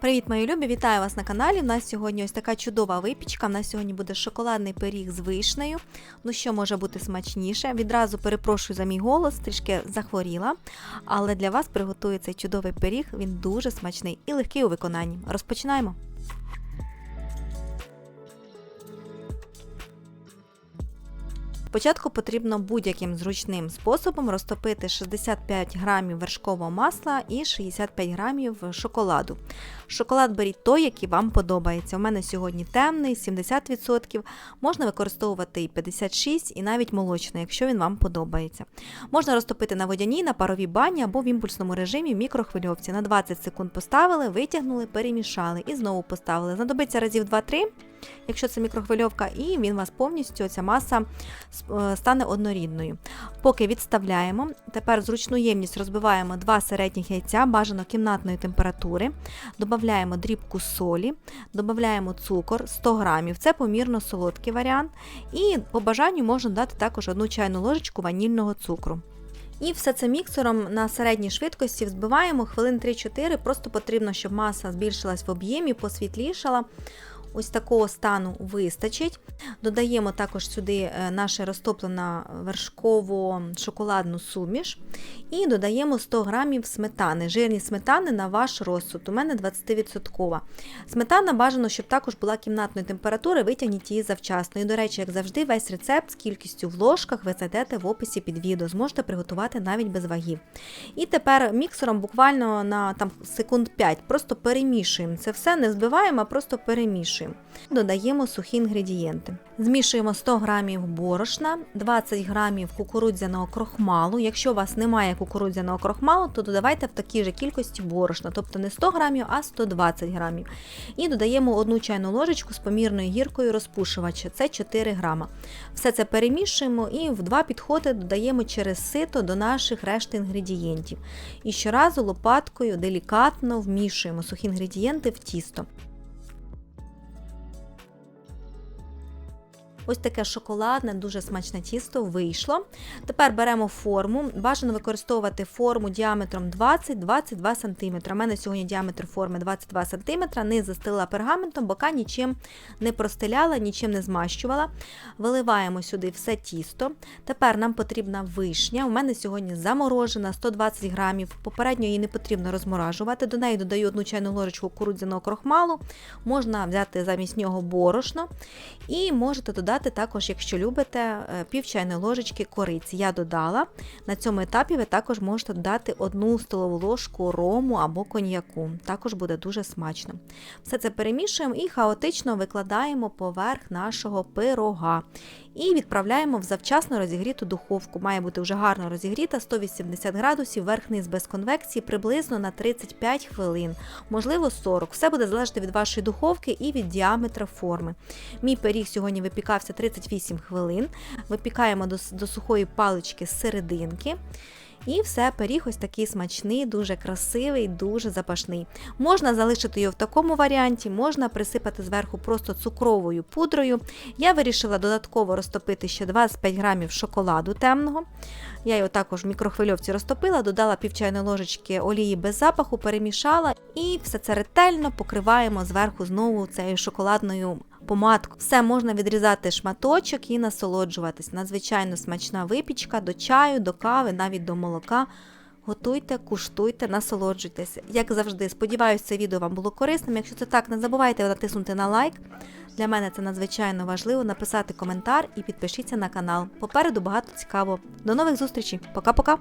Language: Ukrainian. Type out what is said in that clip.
Привіт, мої любі! Вітаю вас на каналі. У нас сьогодні ось така чудова випічка. У нас сьогодні буде шоколадний пиріг з вишнею. Ну що може бути смачніше? Відразу перепрошую за мій голос, трішки захворіла. Але для вас приготую цей чудовий пиріг. Він дуже смачний і легкий у виконанні. Розпочинаємо. Спочатку потрібно будь-яким зручним способом розтопити 65 грамів вершкового масла і 65 грамів шоколаду. Шоколад беріть той, який вам подобається. У мене сьогодні темний, 70%. Можна використовувати і 56, і навіть молочний, якщо він вам подобається. Можна розтопити на водяній, на паровій бані або в імпульсному режимі в мікрохвильовці. На 20 секунд поставили, витягнули, перемішали і знову поставили. Знадобиться разів 2-3, якщо це мікрохвильовка, і він у вас повністю ця маса е, стане однорідною. Поки відставляємо. Тепер зручну ємність розбиваємо два середніх яйця, бажано кімнатної температури. Додаємо дрібку солі, додаємо цукор 100 грамів, це помірно солодкий варіант. І по бажанню можна дати також одну чайну ложечку ванільного цукру. І все це міксером на середній швидкості взбиваємо хвилин 3-4. Просто потрібно, щоб маса збільшилась в об'ємі, посвітлішала. Ось такого стану вистачить. Додаємо також сюди е, нашу розтоплену вершково-шоколадну суміш і додаємо 100 грамів сметани. Жирність сметани на ваш розсуд. У мене 20%. Сметана бажано, щоб також була кімнатної температури, витягніть її завчасно. І, до речі, як завжди, весь рецепт з кількістю в ложках ви знайдете в описі під відео. Зможете приготувати навіть без вагів. І тепер міксером буквально на там, секунд 5 просто перемішуємо це все, не збиваємо, а просто перемішуємо. Додаємо сухі інгредієнти. Змішуємо 100 грамів борошна, 20 грамів кукурудзяного крохмалу. Якщо у вас немає кукурудзяного крохмалу, то додавайте в такій же кількості борошна, тобто не 100 грамів, а 120 грамів. І додаємо одну чайну ложечку з помірною гіркою розпушувача, це 4 грама. Все це перемішуємо і в два підходи додаємо через сито до наших решти інгредієнтів. І щоразу лопаткою делікатно вмішуємо сухі інгредієнти в тісто. Ось таке шоколадне, дуже смачне тісто вийшло. Тепер беремо форму. Бажано використовувати форму діаметром 20-22 см. У мене сьогодні діаметр форми 22 см, низ застелила пергаментом, бока нічим не простеляла, нічим не змащувала. Виливаємо сюди все тісто. Тепер нам потрібна вишня. У мене сьогодні заморожена 120 грамів. Попередньо її не потрібно розморажувати. До неї додаю одну чайну ложечку кукурудзяного крохмалу. Можна взяти замість нього борошно. І можете додати також, якщо любите, е, пів чайної ложечки кориці. Я додала. На цьому етапі ви також можете додати одну столову ложку рому або коньяку. Також буде дуже смачно. Все це перемішуємо і хаотично викладаємо поверх нашого пирога. І відправляємо в завчасно розігріту духовку. Має бути вже гарно розігріта, 180 градусів, верх-низ без конвекції, приблизно на 35 хвилин, можливо 40. Все буде залежати від вашої духовки і від діаметра форми. Мій пиріг сьогодні випікався 38 хвилин. Випікаємо до, до сухої палички з серединки. І все, пиріг ось такий смачний, дуже красивий, дуже запашний. Можна залишити його в такому варіанті, можна присипати зверху просто цукровою пудрою. Я вирішила додатково розтопити ще 25 грамів шоколаду темного. Я його також в мікрохвильовці розтопила, додала пів чайної ложечки олії без запаху, перемішала і все це ретельно покриваємо зверху знову цією шоколадною помадку. Все можна відрізати шматочок і насолоджуватись. Надзвичайно смачна випічка до чаю, до кави, навіть до молока. Готуйте, куштуйте, насолоджуйтеся. Як завжди, сподіваюся, це відео вам було корисним. Якщо це так, не забувайте натиснути на лайк. Для мене це надзвичайно важливо написати коментар і підпишіться на канал. Попереду багато цікавого. До нових зустрічей. Пока-пока!